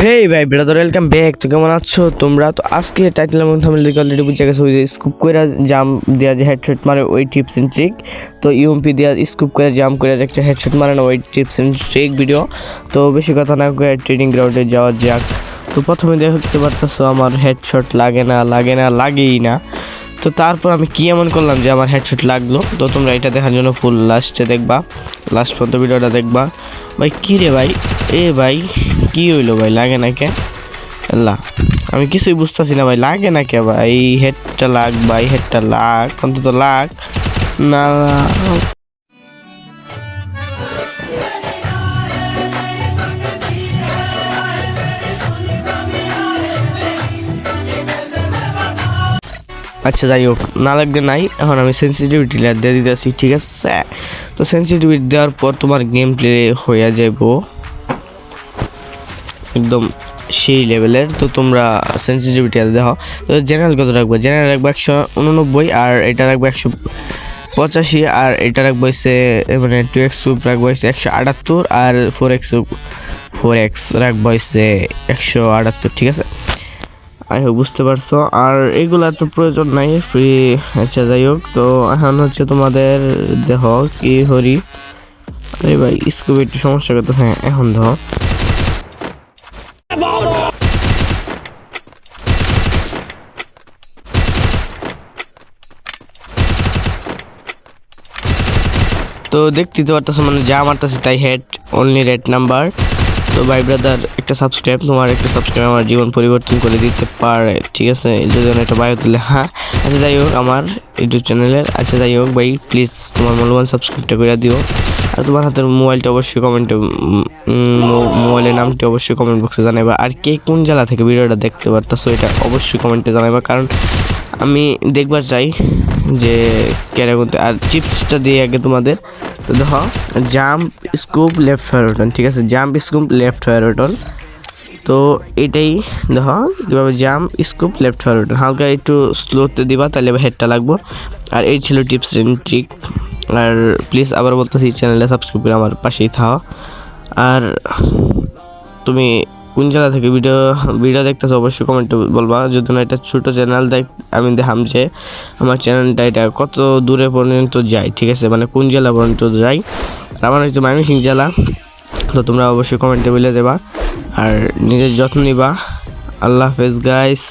হে ভাই brother welcome back তো কেমন আছো? তোমরা তো আজকে টাইটেলের মধ্যে আমি দেখে অলরেডি বুঝে গেছো যে স্কুপ করে জাম দেওয়া যে হেডশট মারে ওই টিপস এন্ড ট্রিক তো ইউএমপি দেওয়া স্কুপ করে জাম করে যে একটা হেডশট মারে না, ওই টিপস এন্ড ট্রিক ভিডিও তো বেশি কথা না করে ট্রেনিং গ্রাউন্ডে যাওয়া যাক। তো প্রথমে দেখতে পারতেছো আমার হেডশট লাগে না লাগে না, লাগেই না। তো তারপর আমি কি এমন করলাম যে আমার হেডশট লাগল? তো তোমরা এটা দেখার জন্য ফুল লাস্টে দেখবা। লাস্ট পর্যন্ত ভিডিওটা দেখবা। ভাই, কী রে ভাই? এ ভাই কি হইল ভাই, লাগে না কে? আল্লাহ আমি কিছুই বুঝতেছি না ভাই, লাগে না কে ভাই? হেডটা লাগ ভাই হেডটা লাগ, অন্তত লাগ। না আচ্ছা যাই হোক, না লাগবে নাই, এখন আমি সেন্সিটিভিটি দিয়ে দিতেছি, ঠিক আছে? তো সেন্সিটিভিটি দেওয়ার পর তোমার গেম প্লে হয়ে যাব একদম সেই লেভেলের তো তোমরা সেন্সিটিভিটি দেখো। তো জেনারেল কত রাখব? জেনারেল রাখব একশো উননব্বই, আর এটা রাখব একশো পঁচাশি, আর এটা রাখব হচ্ছে মানে টু এক্স সুপ রাখব হচ্ছে একশো আটাত্তর, আর ফোর এক্স ফোর এক্স রাখব হচ্ছে একশো আটাত্তর, ঠিক আছে? আই হোক বুঝতে পারছ। আর এগুলা তো প্রয়োজন নাই ফ্রি আচ্ছা যাই হোক। তো এখন হচ্ছে তোমাদের দেহ কি হরি? আরে ভাই স্কুপ একটু সমস্যা করতে হ্যাঁ এখন দেহ তো দেখতে তো পারতেছো মানে যা মারতেছে তাই হেড অনলি রেড নাম্বার তো ভাই ব্রাদার একটা সাবস্ক্রাইব তোমার একটা সাবস্ক্রাইব আমার জীবন পরিবর্তন করে দিতে পারে, ঠিক আছে? যদি একটা বায়ো তুলে হ্যাঁ আচ্ছা যাই হোক, আমার ইউটিউব চ্যানেলের আচ্ছা যাই হোক, ভাই প্লিজ তোমার মূল্যবান সাবস্ক্রাইবটা করে দিও। আর তোমার হাতের মোবাইলটা অবশ্যই কমেন্টে মোবাইলের নামটি অবশ্যই কমেন্ট বক্সে জানাবা আর কে কোন জেলা থেকে ভিডিওটা দেখতে পারতাছো, এটা অবশ্যই কমেন্টে জানাবা কারণ আমি দেখবার চাই। যে কেরকম আর চিপসটা দিয়ে আগে তোমাদের তো দেখো jump scoop left fire button ঠিক আছে? Jump scoop left fire button তো এটাই দেখো, কীভাবে jump scoop left fire button হালকা একটু স্লোতে দিবা, তাহলে হেডটা লাগবো। আর এই ছিল টিপস এন্ড ট্রিক আর প্লিজ আবার বলতেছি চ্যানেলটা সাবস্ক্রাইব করে আমার পাশেই থাও। আর তুমি কোন জেলা থেকে ভিডিও ভিডিও দেখতেছো অবশ্যই কমেন্টে বলবা। যদি না, এটা ছোটো চ্যানেল দেখ, আমি দেখাম যে আমার চ্যানেলটা এটা কত দূরে পর্যন্ত যায়, ঠিক আছে? মানে কোন জেলা পর্যন্ত যাই আমার হচ্ছে ময়মনসিং জেলা, তো তোমরা অবশ্যই কমেন্টে বলে দেবা। আর নিজের যত্ন নিবা। আল্লাহ হাফেজ গাইস